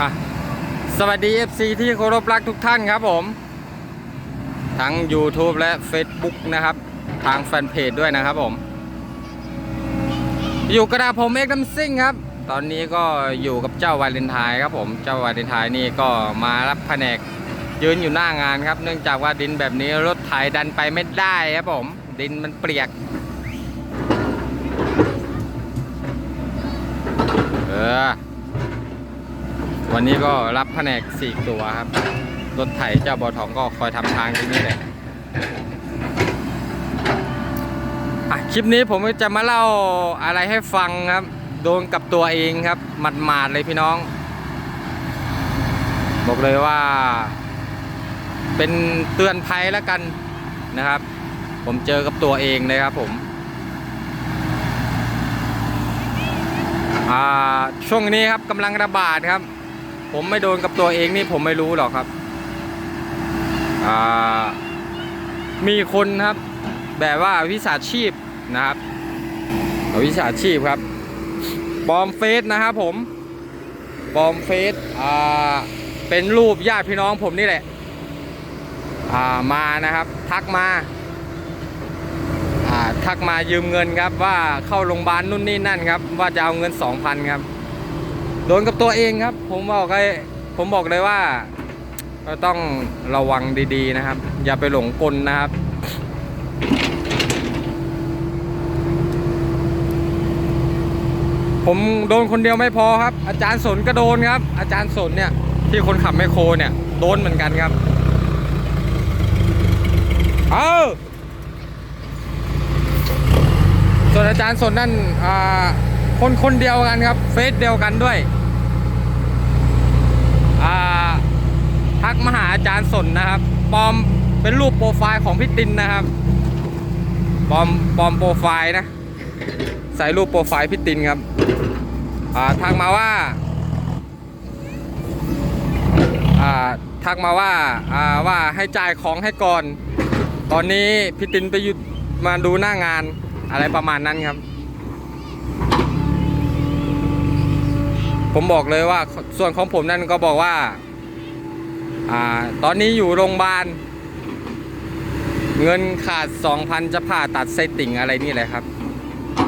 อะสวัสดี FC ที่เคารพรักทุกท่านครับผม ทั้ง YouTube และ Facebook นะครับ ทางแฟนเพจด้วยนะครับผม อยู่กระดาผมเอกน้ำซิ่งครับ ตอนนี้ก็อยู่กับเจ้าวาเลนไทน์ครับผม เจ้าวาเลนไทน์นี่ก็มารับแผนกยืนอยู่หน้างานครับ เนื่องจากว่าดินแบบนี้รถไถดันไปไม่ได้ครับผม ดินมันเปียก เออ วันนี้ก็รับแผนกสี่ตัวครับ รถไถเจ้าบอทองก็คอยทำทางที่นี่แหละอะคลิปนี้ผมจะมาเล่าอะไรให้ฟังครับ โดนกับตัวเองครับหมาดๆเลยพี่น้อง บอกเลยว่า เป็นเตือนภัยแล้วกันนะครับ ผมเจอกับตัวเองเลยครับผมอ่าช่วงนี้ครับกำลังระบาดครับ ผมไม่โดนกับตัวเองนี่ผมไม่รู้หรอกครับ มีคนครับ แบบว่าวิชาชีพนะครับวิชาชีพครับปลอมเฟซนะครับผมปลอมเฟซเป็นรูปญาติพี่น้องผมนี่แหละามานะครับ ทักมาาทักมายืมเงินครับว่าเข้าโรงพยาบาลนู่นนี่นั่นครับ ว่าจะเอาเงิน2,000ครับ โดนกับตัวเองครับ ผมบอกเลยผมบอกเลยว่าเราต้องระวังดีๆนะครับ อย่าไปหลงกลนะครับ ผมโดนคนเดียวไม่พอครับ อาจารย์สนก็โดนครับ อาจารย์สนเนี่ย ที่คนขับไมโครเนี่ย โดนเหมือนกันครับ เอาส่วนอาจารย์สนนั่นอ่า คนคนเดียวกันครับ เฟซเดียวกันด้วยทักมาหาอาจารย์สนนะครับ ปลอมเป็นรูปโปรไฟล์ของพี่ตินนะครับ ปลอมปลอมโปรไฟล์นะ ใส่รูปโปรไฟล์พี่ตินครับทักมาว่าทักมาว่าอ่าว่าให้จ่ายของให้ก่อน ตอนนี้พี่ตินไปหยุดมาดูหน้างานอะไรประมาณนั้นครับ ผมบอกเลยว่าส่วนของผมนั่นก็บอกว่าอ่า ตอนนี้อยู่โรงพยาบาล เงินขาด 2,000 จะผ่าตัดไส้ติ่งอะไรนี่แหละครับ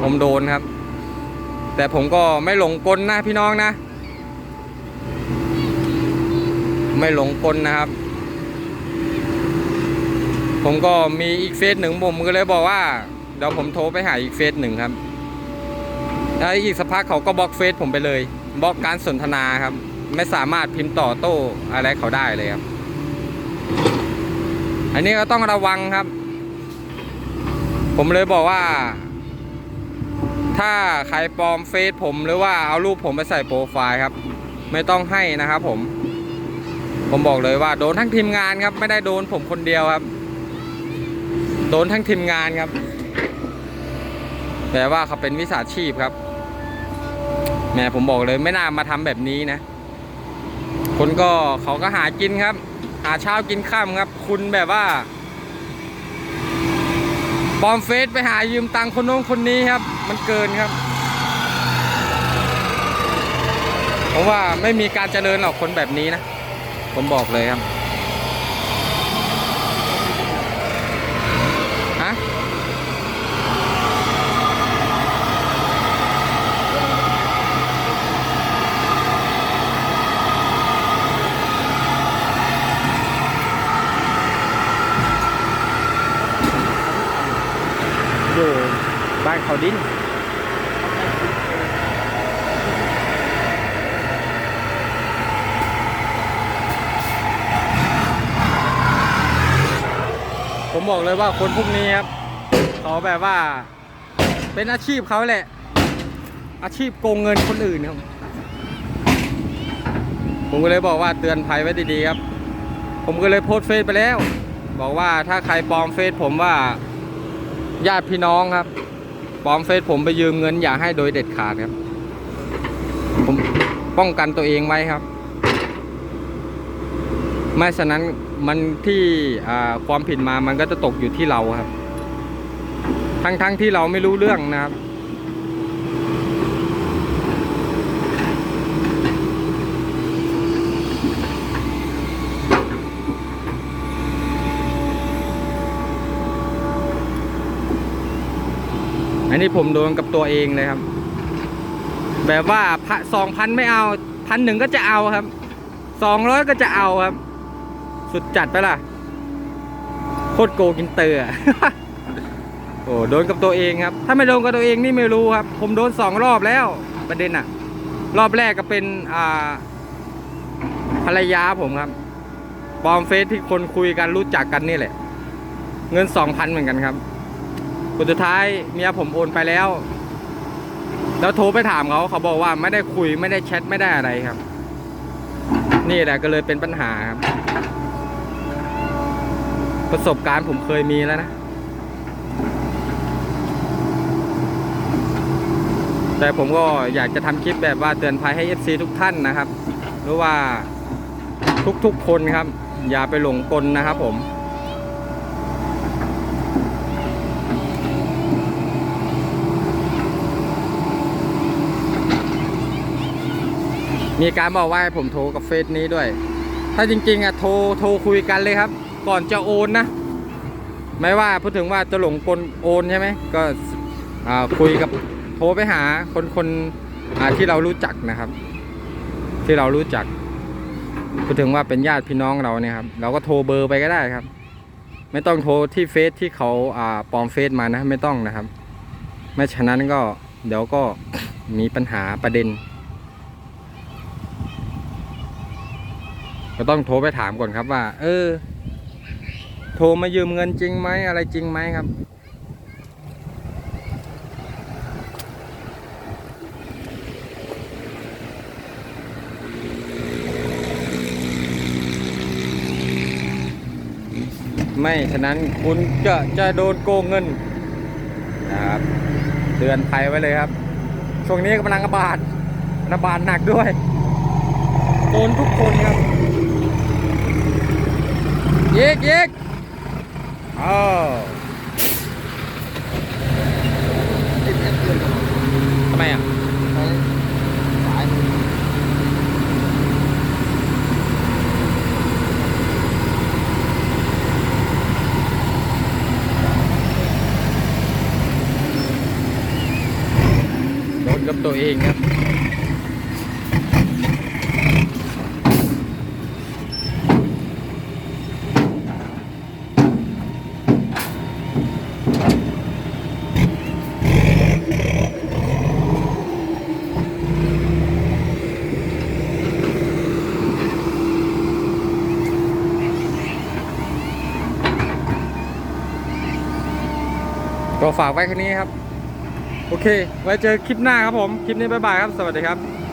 ผมโดนครับ แต่ผมก็ไม่หลงกลนะพี่น้องนะ ไม่หลงกลนะครับ ผมก็มีอีกเฟซหนึ่งผมก็เลยบอกว่าเดี๋ยวผมโทรไปหาอีกเฟซหนึ่งครับแล้วอีกสักพักเขาก็บล็อกเฟซผมไปเลย บล็อกการสนทนาครับ ไม่สามารถพิมพ์ต่อโต้อะไรเขาได้เลยครับ อันนี้ก็ต้องระวังครับ ผมเลยบอกว่า ถ้าใครปลอมเฟซผมหรือว่าเอารูปผมไปใส่โปรไฟล์ครับ ไม่ต้องให้นะครับผม ผมบอกเลยว่าโดนทั้งทีมงานครับ ไม่ได้โดนผมคนเดียวครับ โดนทั้งทีมงานครับแต่ว่าเขาเป็นวิชาชีพครับ แม่ผมบอกเลยไม่น่ามาทำแบบนี้นะ คนก็เขาก็หากินครับ หาเช้ากินข้ามครับ คุณแบบว่าปลอมเฟซไปหายืมตังค์คนโน้นคนนี้ครับ มันเกินครับผมว่าไม่มีการเจริญหรอกคนแบบนี้นะ ผมบอกเลยครับฮะ อยู่บ้านเขาดินผมบอกเลยว่าคนพวกนี้ครับเขาแบบว่า เป็นอาชีพเขาแหละ อาชีพโกงเงินคนอื่นครับ ผมก็เลยบอกว่าเตือนภัยไว้ดีๆครับ ผมก็เลยโพสเฟซไปแล้ว บอกว่าถ้าใครปลอมเฟซผมว่าญาติพี่น้องครับ ปลอมเฟซผมไปยืมเงินอย่าให้โดยเด็ดขาดครับ ผมป้องกันตัวเองไว้ครับ ไม่ฉะนั้นมันที่ความผิดมามันก็จะตกอยู่ที่เราครับ ทั้งๆทที่เราไม่รู้เรื่องนะครับ อันนี้ผมโดนกับตัวเองเลยครับ แบบว่าสองพันไม่เอาพันหนึ่งก็จะเอาครับสองร้อยก็จะเอาครับ สุดจัดไปล่ะโคตรโกกินเตอร์อะโอ้โดนกับตัวเองครับ ถ้าไม่โดนกับตัวเองนี่ไม่รู้ครับ ผมโดนสองรอบแล้ว ประเด็นอะรอบแรกก็เป็นอ่าภรรยาผมครับปลอมเฟซที่คนคุยกันรู้จักกันนี่แหละ เงินสองพันเหมือนกันครับ คนสุดท้ายเมียผมโอนไปแล้ว แล้วโทรไปถามเขาเขาบอกว่าไม่ได้คุยไม่ได้แชทไม่ได้อะไรครับ นี่แหละก็เลยเป็นปัญหาครับ ประสบการณ์ผมเคยมีแล้วนะ แต่ผมก็อยากจะทำคลิปแบบว่าเตือนภัยให้ FC ทุกท่านนะครับ หรือว่าทุกๆคนครับ อย่าไปหลงกลนะครับผม มีการบอกว่าให้ผมโทรกับเฟซนี้ด้วย ถ้าจริง ๆอะโทรโทรคุยกันเลยครับ ก่อนจะโอนนะ ไม่ว่าพูดถึงว่าจะหลงกลโอนใช่ไหมก็อ่าคุยกับโทรไปหาคนคนอ่าที่เรารู้จักนะครับ ที่เรารู้จักพูดถึงว่าเป็นญาติพี่น้องเราเนี่ยครับ เราก็โทรเบอร์ไปก็ได้ครับ ไม่ต้องโทรที่เฟซที่เขาอ่าปลอมเฟซมานะ ไม่ต้องนะครับ ไม่ฉะนั้นก็เดี๋ยวก็มีปัญหาประเด็น ก็ต้องโทรไปถามก่อนครับว่า เออ โทรมายืมเงินจริงไหมอะไรจริงไหมครับ ไม่ฉะนั้นคุณจะจะโดนโกงเงินนะครับเตือนภัยไว้เลยครับ ช่วงนี้กำลังระบาดระบาดหนักด้วยโดนทุกคนครับ เยกเยกอ้าวทำไมอะ สายมัน โดนกับตัวเองครับ ก็ฝากไว้แค่นี้ครับ โอเค ไว้เจอคลิปหน้าครับผม คลิปนี้บ๊ายบายครับ สวัสดีครับ